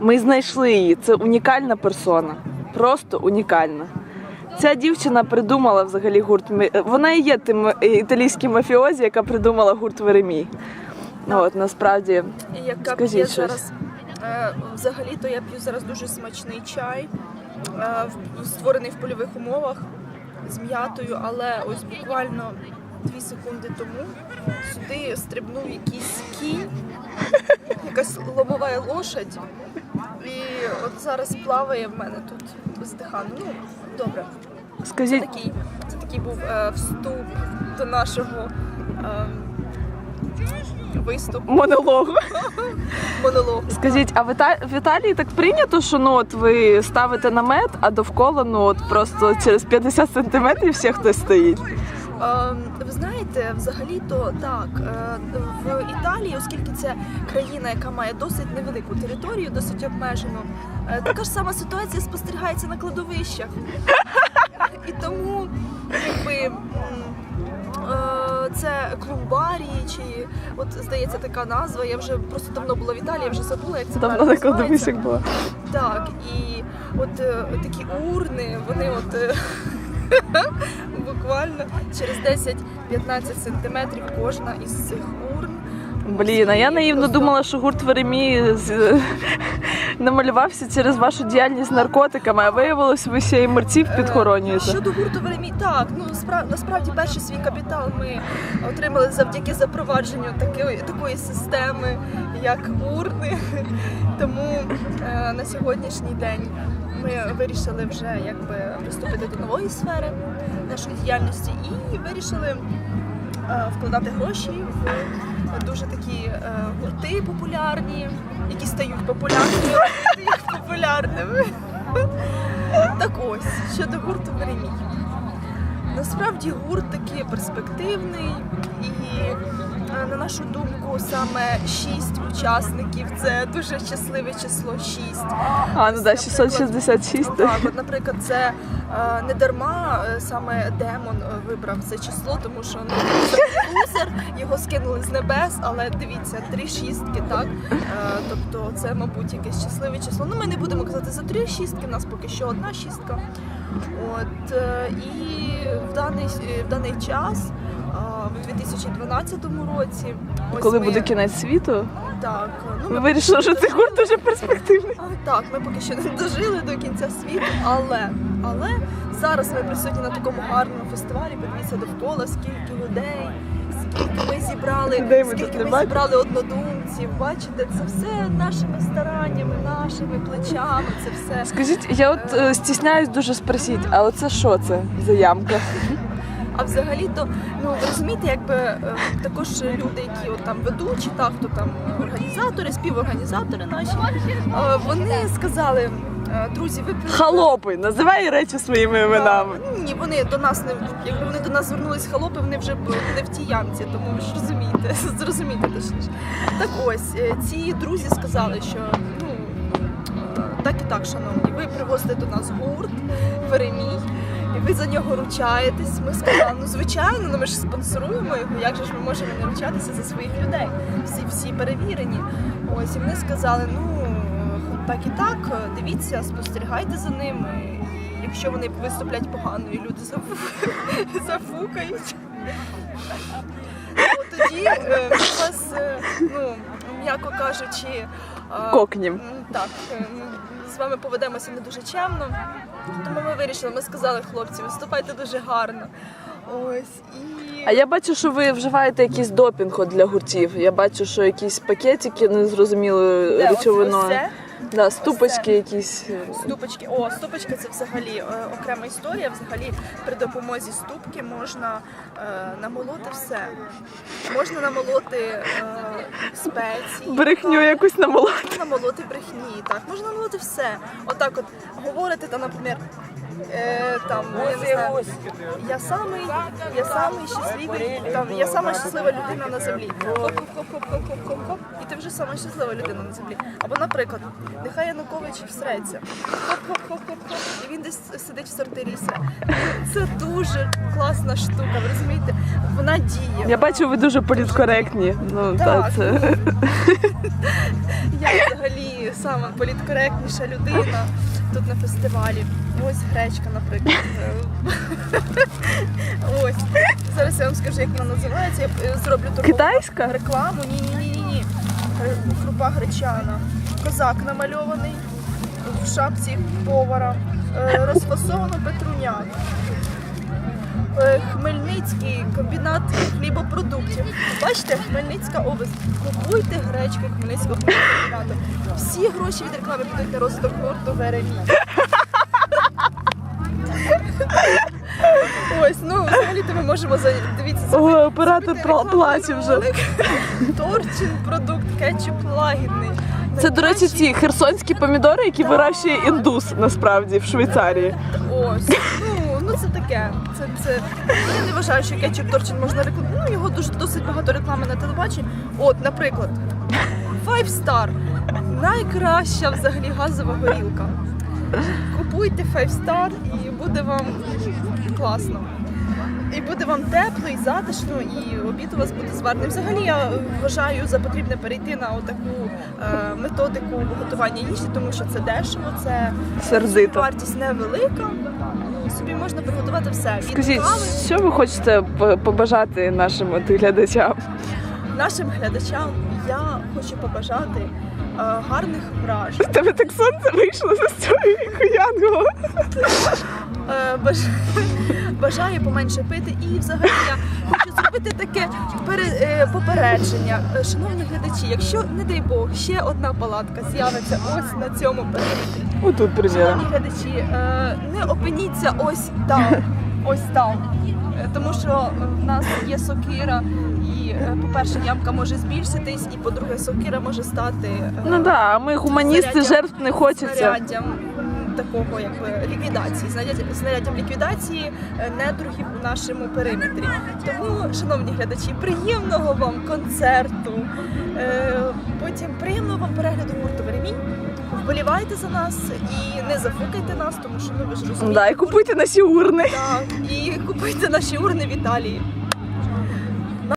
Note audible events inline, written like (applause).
Ми знайшли її. Це унікальна персона. Просто унікальна. Ця дівчина придумала взагалі гурт. Мі- Вона і є тим е, італійським мафіозі, яка придумала гурт Веремій. Ну, от насправді яка Скажіть п'є щось. зараз. е, Взагалі-то я п'ю зараз дуже смачний чай, е, створений в польових умовах з м'ятою, але ось буквально дві секунди тому сюди стрибнув якийсь кінь, якась ломова лошадь. І от зараз плаває в мене тут бездихано. Ну, добре. Це такий, це такий був е, вступ до нашого е, виступу, монологу. (laughs) монологу. Скажіть, а в, Іта... в Італії так прийнято, що ну от ви ставите намет, а довкола ну от просто через 50 сантиметрів ще хтось стоїть. Е, Ви знаєте, взагалі-то так е, в Італії, оскільки це країна, яка має досить невелику територію, досить обмежену, е, така ж сама ситуація спостерігається на кладовищах. І тому, якби. е, Це клумбарії, чи от здається така назва. Я вже просто давно була в Італії, я вже забула, як це Давно на кладовищах було. Так, і от е, такі урни, вони от (laughs) буквально через 10-15 сантиметрів кожна із цих урн. Блін, а я наївно думала, що гурт Веремі з... (laughs) намалювався через вашу діяльність з наркотиками, а виявилось, ви ще й мерців Е, підхоронюєте. Щодо гурту Веремій, так, ну спра- насправді перший свій капітал ми отримали завдяки запровадженню такої, такої системи, як урни. (laughs) Тому е, на сьогоднішній день ми вирішили вже якби приступити до нової сфери нашої діяльності і вирішили е, вкладати гроші в дуже такі е, гурти популярні, які стають популярними, стають популярними. Так ось, щодо гурту Веремій. Насправді гурт такий перспективний і, на нашу думку, саме шість учасників це дуже щасливе число шість. А, ну да, 666. Так, от, наприклад, це е, не дарма е, саме демон е, вибрав це число, тому що ну, це (laughs) лузер, його скинули з небес, але дивіться, три шістки, так? Е, тобто це, мабуть, якесь щасливе число. Ну, ми не будемо казати за три шістки, у нас поки що одна шістка. От, е, і в даний, в даний час, в 2012 році, ось Коли ми, буде кінець світу, так, ну, ми вирішили, що цей гурт дуже перспективний. а, Так, ми поки що не дожили до кінця світу, але, але зараз ми присутні на такому гарному фестивалі. Подивіться довкола, скільки людей, скільки ми зібрали, Людей ми тут скільки не ми бачимо. зібрали однодумців. Бачите, це все нашими стараннями, нашими плечами. Це все. Скажіть, я от е, стісняюсь дуже спросити, а оце що це за ямка? А взагалі-то, ну ви розумієте, якби е, також люди, які от там ведучі, та хто там організатори, співорганізатори наші, е, вони сказали, е, друзі, ви Халопи, називай речі своїми іменами. Так, Ні, вони до нас не якби вони до нас звернулись халопи, вони вже були в тій ямці, тому ви ж розумієте, (laughs) зрозумієте точніше. Так ось ці друзі сказали, що ну так і так, шановні, ви привозите до нас гурт, Веремій. І ви за нього ручаєтесь. Ми сказали, ну звичайно, ну ми ж спонсоруємо його. Як же ж ми можемо не ручатися за своїх людей? Всі всі перевірені. Ось і вони сказали, ну так і так, дивіться, спостерігайте за ними. І якщо вони виступлять погано і люди (laughs) зафукають, то тоді е, вас, ну, м'яко кажучи, е, Кокнім. Так, е, з вами поведемося не дуже чемно. Тому ми вирішили, ми сказали, хлопці, виступайте дуже гарно. Ось і А я бачу, що ви вживаєте якийсь допінг для гуртів. Я бачу, що якісь пакетики ось- речовиною. Да, ступочки якісь. Ступочки. О, ступочки це взагалі е, окрема історія. Взагалі при допомозі ступки можна е, намолоти все. Можна намолоти е, спеції. Брехню так. якусь намолоти. Можна намолоти брехні, так. Можна намолоти все. Отак от говорите, та, наприклад, е, там, я не знаю, я самий, я самий щасливий, там, я сама щаслива людина на землі. Хоп-хоп-хоп-хоп-хоп-хоп-хоп, і ти вже сама щаслива людина на землі. Або, наприклад, нехай Янукович всреться. Хоп-хоп-хоп-хоп-хоп, і він десь сидить в сортирі. Це дуже класна штука, ви розумієте? Вона діє. Я бачу, ви дуже політкоректні. Ну, Так. та, це... Я взагалі і сама політкоректніша людина тут на фестивалі. Ось гречка, наприклад. (laughs) Ось. Зараз я вам скажу, як вона називається. Я е, зроблю торгову Китайська? рекламу. Ні, ні, ні, ні, ні. Крупа гречана. Козак намальований в шапці повара. Е, Розфасовано петруняк. Е, Хмельницький комбінат хлібопродуктів. Бачите, Хмельницька область. Купуйте гречку Хмельницького хлібокомбінату. Всі гроші від реклами підуть на розвиток гурту Веремі. Ось, ну взагалі-то ми можемо за дивіться. О, зробити- оператор зробити пла- рекламний плаче вже. ролик. Торчин продукт, кетчуп лагідний. Це, до речі, ті херсонські помідори, які вирощує індус насправді в Швейцарії. Ось. Ну, ну це таке. Це, це... Я не вважаю, що кетчуп Торчин можна рекламувати. Ну, його дуже досить багато реклами на телебаченні. От, наприклад, Five Star. Найкраща взагалі газова горілка. Купуйте Five Star і буде вам класно. І буде вам тепло і затишно, і обід у вас буде зварений. Взагалі я вважаю за потрібне перейти на отаку е, методику готування їжі, тому що це дешево, це Сердито. Вартість невелика, собі можна приготувати все. Від Скажіть, кави що ви хочете п- побажати нашим от глядачам? нашим глядачам я хочу побажати е, гарних вражень. В тебе так сонце вийшло за цього Янгола. Е, баж... (laughs) Бажаю поменше пити і взагалі я хочу зробити таке е, попередження. Е, Шановні глядачі, якщо, не дай Бог, ще одна палатка з'явиться ось на цьому приміром. Шановні глядачі, не опиніться ось там, (laughs) ось там. Тому що в нас є сокира, і, по-перше, ямка може збільшитись, і по-друге, сокира може стати Ну да, ми гуманісти, жертв не хочеться. снаряддям такого якби ліквідації, знаряддям, ліквідації е, недругів у нашому периметрі. Тому, шановні глядачі, приємного вам концерту, е, потім приємного вам перегляду гурту Веремінь. Вболівайте за нас і не зафукайте нас, тому що ну ви ж розумієте. Да, і купуйте наші урни. Так, і купуйте наші урни в Італії.